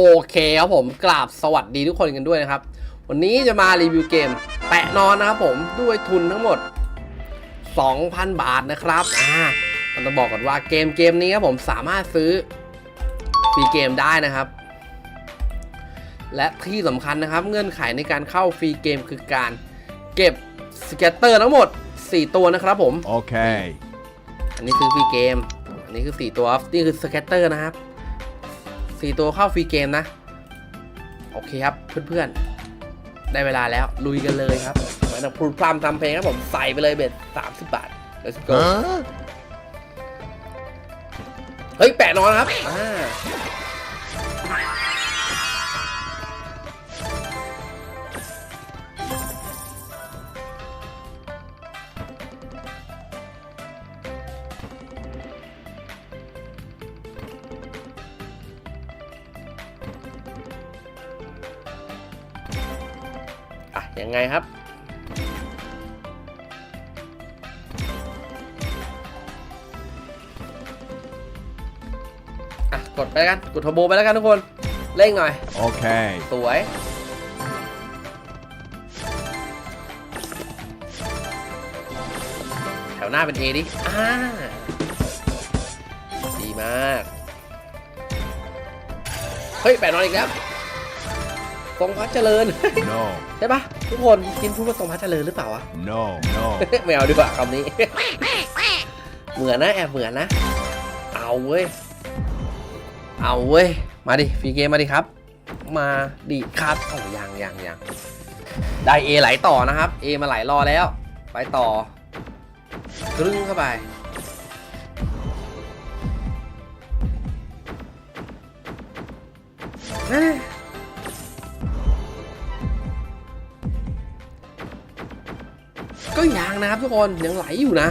โอเคครับผมกราบสวัสดีทุกคนกันด้วยนะครับ วันนี้จะมารีวิวเกม แปะนอนนะครับผมด้วยทุนทั้งหมด 2,000 บาทนะครับอ่าผมต้องบอกก่อนว่าเกมเกมนี้ครับผมสามารถซื้อฟรีเกมได้นะครับ และที่สำคัญนะครับ เงื่อนไขในการเข้าฟรีเกมคือการเก็บสเก็ตเตอร์ทั้งหมด 4 ตัวนะครับผม Okay. อันนี้คือฟรีเกม อันนี้คือ 4 ตัวนี่คือสเก็ตเตอร์นะครับ สี่ตัวเข้าฟรีเกมนะ โอเคครับเพื่อนๆ ได้เวลาแล้วลุยกันเลยครับไมันพูดพรำทำเพลงครับผมใส่ไปเลยเบ็ด30บาท let's go เฮ้ยแปะนอนครับอ่า ยังไงครับ อะ กดไปแล้วกัน กดทอร์โบไปแล้วกันทุกคน เร่งหน่อย Okay. สวย แถวหน้าเป็น A ดิ อ่า ดีมาก เฮ้ย แปดนอนอีกแล้วทรงพัดเจริญ No. ใช่ปะ ทุกคนกินพูดว่าทรงพัดเจริญหรือเปล่าวะ No. No. ไม่เอาดีกว่าคำนี้ เหมือนนะแอบเหมือนนะ เอาเว้ย เอาเว้ย มาดิฟรีเกมมาดิครับ มาดิครับโอ้ยังยังยังได้ A ไหลต่อนะครับ A มาไหลรอแล้ว ไปต่อกรึ้งเข้าไป ก็ยังนะครับทุกคนยังไหลอยู่นะ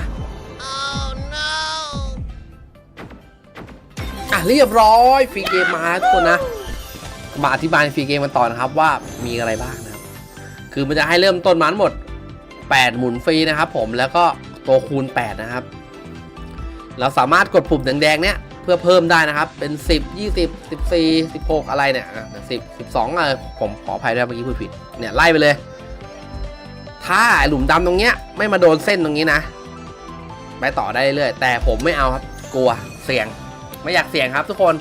อะเรียบร้อยฟรีเกมมาทุกคนนะมาอธิบายฟรีเกมกันต่อนะครับว่ามีอะไรบ้างนะครับ คือมันจะให้เริ่มต้นมาทั้งหมด 8 หมุนฟรีนะครับผมแล้วก็ตัวคูณ 8 นะครับ เราสามารถกดปุ่มแดงๆเนี้ยเพื่อเพิ่มได้นะครับ เป็น 10 20 14 16 อะไรเนี่ยอะ10 12เออผมขออภัยด้วยเมื่อกี้พูดผิดเนี่ยไล่ไปเลย ถ้าหลุมดำตรงเนี้ย ไม่มาโดนเส้นตรงนี้นะ ไปต่อได้เรื่อยแต่ผมไม่เอาครับ กลัวเสี่ยง ไม่อยากเสี่ยงครับ ทุกคน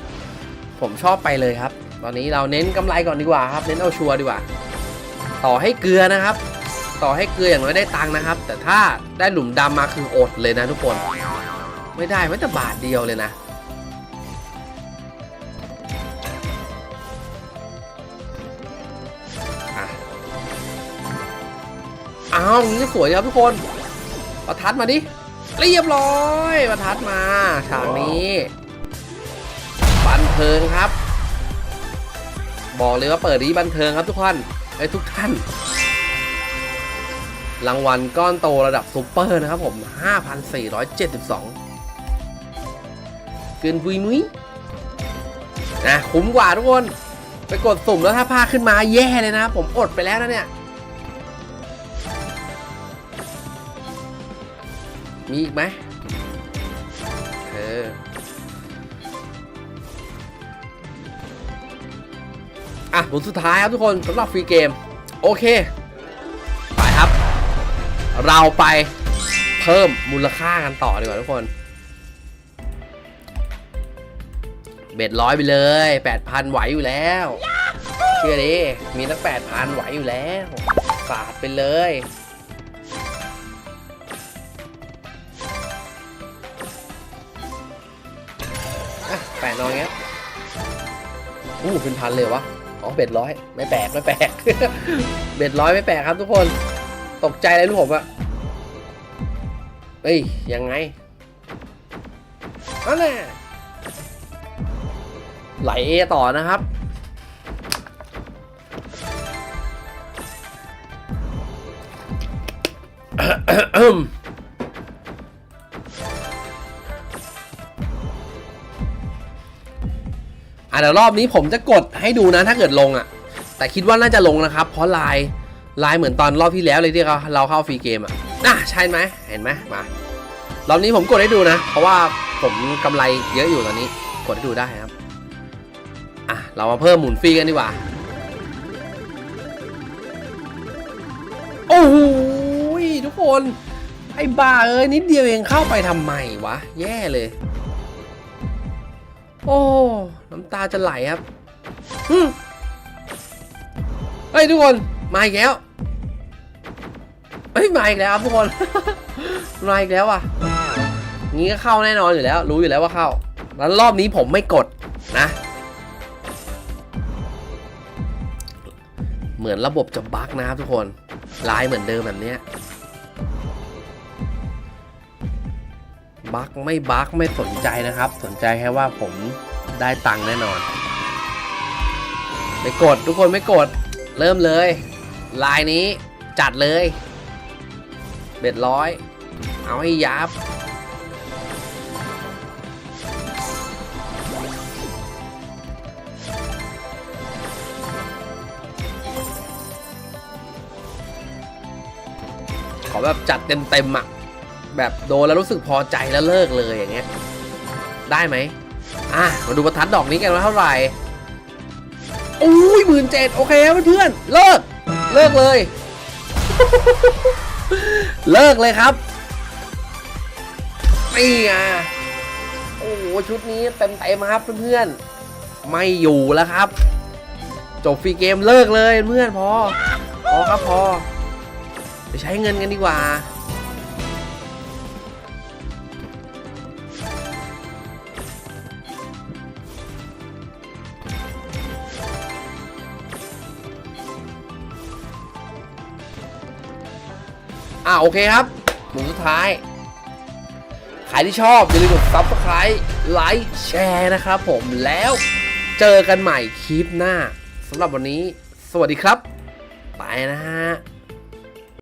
ผมชอบไปเลยครับ ตอนนี้เราเน้นกำไรก่อนดีกว่าครับ เน้นเอาชัวร์ดีกว่า ต่อให้เกลือนะครับ ต่อให้เกลืออย่างน้อยได้ตังค์นะครับ แต่ถ้าได้หลุมดำมาคืออดเลยนะ ทุกคน ไม่ได้ไม่แต่บาทเดียวเลยนะ อ้าวอย่างนี้สวยครับทุกคน ประทัดมาดิ เรียบร้อย ประทัดมา ฉากนี้บันเทิงครับ บอกเลยว่าเปิดนี้บันเทิงครับทุกท่านไอ้ทุกท่าน รางวัลก้อนโตระดับซูเปอร์นะครับผม 5,472 เกินปุยมุ้ยนะคุ้มกว่าทุกคน ไปกดสุ่มแล้วถ้าพาขึ้นมาแย่เลยนะ ผมอดไปแล้วนะเนี่ย มีอีกไหมเอออะผลสุดท้ายครับทุกคนสำหรับฟรีเกม โอเค ไปครับ เราไปเพิ่มมูลค่ากันต่อดีกว่าทุกคน เบ็ดร้อยไปเลยแปดพันไหวอยู่แล้ว เชื่อดิ มีตั้งแปดพันไหวอยู่แล้วสาดไปเลย อู้เป็นพันเลยวะอ๋อเบ็ดร้อยไม่แปลกไม่แปลกเบ็ดร้อยไม่แปลกครับทุกคนตกใจเลยลูกผมอะเฮ้ยยังไงนั่นแหละไหลเอต่อนะครับอ่ะเดี๋ยวรอบนี้ผมจะกดให้ดูนะถ้าเกิดลงอะ แต่คิดว่าน่าจะลงนะครับ เพราะลายลายเหมือนตอนรอบที่แล้วเลยที่เราเราเข้าฟรีเกมอะน่ะใช่ไหมเห็นไหมมารอบนี้ผมกดให้ดูนะ เพราะว่าผมกำไรเยอะอยู่ตอนนี้ กดให้ดูได้ครับอะเรามาเพิ่มหมุนฟรีกันดีกว่าโอ้โหทุกคน ไอ้บ้าเอ้ยนิดเดียวเองเข้าไปทำไมวะ แย่เลย โอ้ น้ำตาจะไหลครับฮึเฮ้ยทุกคน มาอีกแล้ว เฮ้ย มาอีกแล้วครับทุกคน มาอีกแล้วอะงี้ก็เข้าแน่นอนอยู่แล้ว รู้อยู่แล้วว่าเข้า แล้วรอบนี้ผมไม่กดนะ เหมือนระบบจะบั๊กนะครับทุกคนลายเหมือนเดิมแบบเนี้ บั๊กไม่บั๊กไม่สนใจนะครับ สนใจแค่ว่าผมได้ตังค์แน่นอนไม่กดทุกคนไม่กดเริ่มเลยลายนี้จัดเลยเบ็ดร้อยเอาให้ยับขอแบบจัดเต็มๆอะ แบบโดนแล้วรู้สึกพอใจแล้วเลิกเลยอย่างเงี้ยได้ไหมอะมาดูประทัดดอกนี้กันว่าเท่าไหร่อุ้ยหมื่นเจ็ดโอเคเพื่อนเลิกเลิกเลย เลิกเลยครับนี่ไงโอ้โหชุดนี้เต็มเต็มครับเพื่อนๆไม่อยู่แล้วครับ จบฟรีเกมเลิกเลยเพื่อนพอพอครับพอไปใช้เงินกันดีกว่า อ่าโอเคครับหมุนสุดท้าย ใครที่ชอบอย่าลืมกด subscribe ไลค์แชร์นะครับผมแล้วเจอกันใหม่คลิปหน้าสำหรับวันนี้ สวัสดีครับ ไปนะฮะ